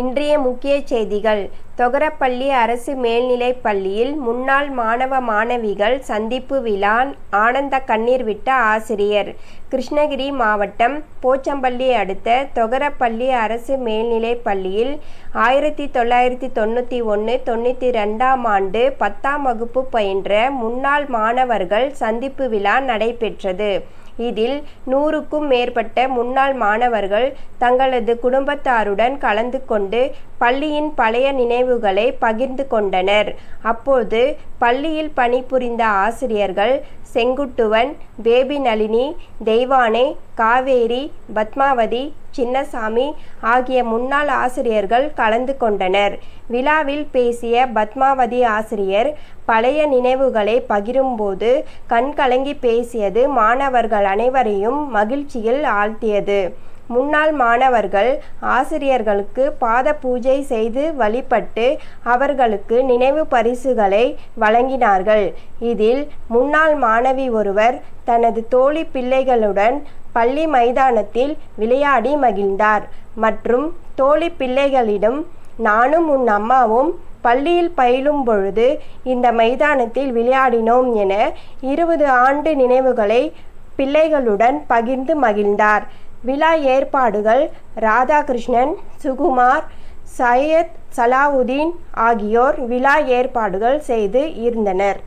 இன்றைய முக்கிய செய்திகள். தொகரப்பள்ளி அரசு மேல்நிலைப் பள்ளியில் முன்னாள் மாணவ மாணவிகள் சந்திப்பு விழா ஆனந்த கண்ணீர் விட்ட ஆசிரியர். கிருஷ்ணகிரி மாவட்டம் போச்சம்பள்ளி அடுத்த தொகரப்பள்ளி அரசு மேல்நிலைப் பள்ளியில் ஆயிரத்தி தொள்ளாயிரத்தி தொண்ணூற்றி ஒன்று தொண்ணூற்றி ரெண்டாம் ஆண்டு பத்தாம் வகுப்பு பயின்ற முன்னாள் மாணவர்கள் சந்திப்பு விழா நடைபெற்றது. இதில் நூறுக்கும் மேற்பட்ட முன்னாள் மாணவர்கள் தங்களது குடும்பத்தாருடன் கலந்து கொண்டு பள்ளியின் பழைய நினைவுகளை பகிர்ந்து கொண்டனர். அப்போது பள்ளியில் பணிபுரிந்த ஆசிரியர்கள் செங்குட்டுவன் பேபி நளினி தெய்வானை காவேரி பத்மாவதி சின்னசாமி ஆகிய முன்னாள் ஆசிரியர்கள் கலந்து கொண்டனர். விழாவில் பேசிய பத்மாவதி ஆசிரியர் பழைய நினைவுகளை பகிரும்போது கண்கலங்கி பேசியது மாணவர்கள் அனைவரையும் மகிழ்ச்சியில் ஆழ்த்தியது. முன்னாள் மாணவர்கள் ஆசிரியர்களுக்கு பாத பூஜை செய்து வழிபட்டு அவர்களுக்கு நினைவு பரிசுகளை வழங்கினார்கள். இதில் முன்னாள் மாணவி ஒருவர் தனது தோழி பிள்ளைகளுடன் பள்ளி மைதானத்தில் விளையாடி மகிழ்ந்தார். மற்றும் தோழி பிள்ளைகளிடம் நானும் உன் அம்மாவும் பள்ளியில் பயிலும் பொழுது இந்த மைதானத்தில் விளையாடினோம் என இருபது ஆண்டு நினைவுகளை பிள்ளைகளுடன் பகிர்ந்து மகிழ்ந்தார். விழா ஏற்பாடுகள் ராதாகிருஷ்ணன் சுகுமார் சையத் சலாவுதீன் ஆகியோர் விழா ஏற்பாடுகள் செய்து இருந்தனர்.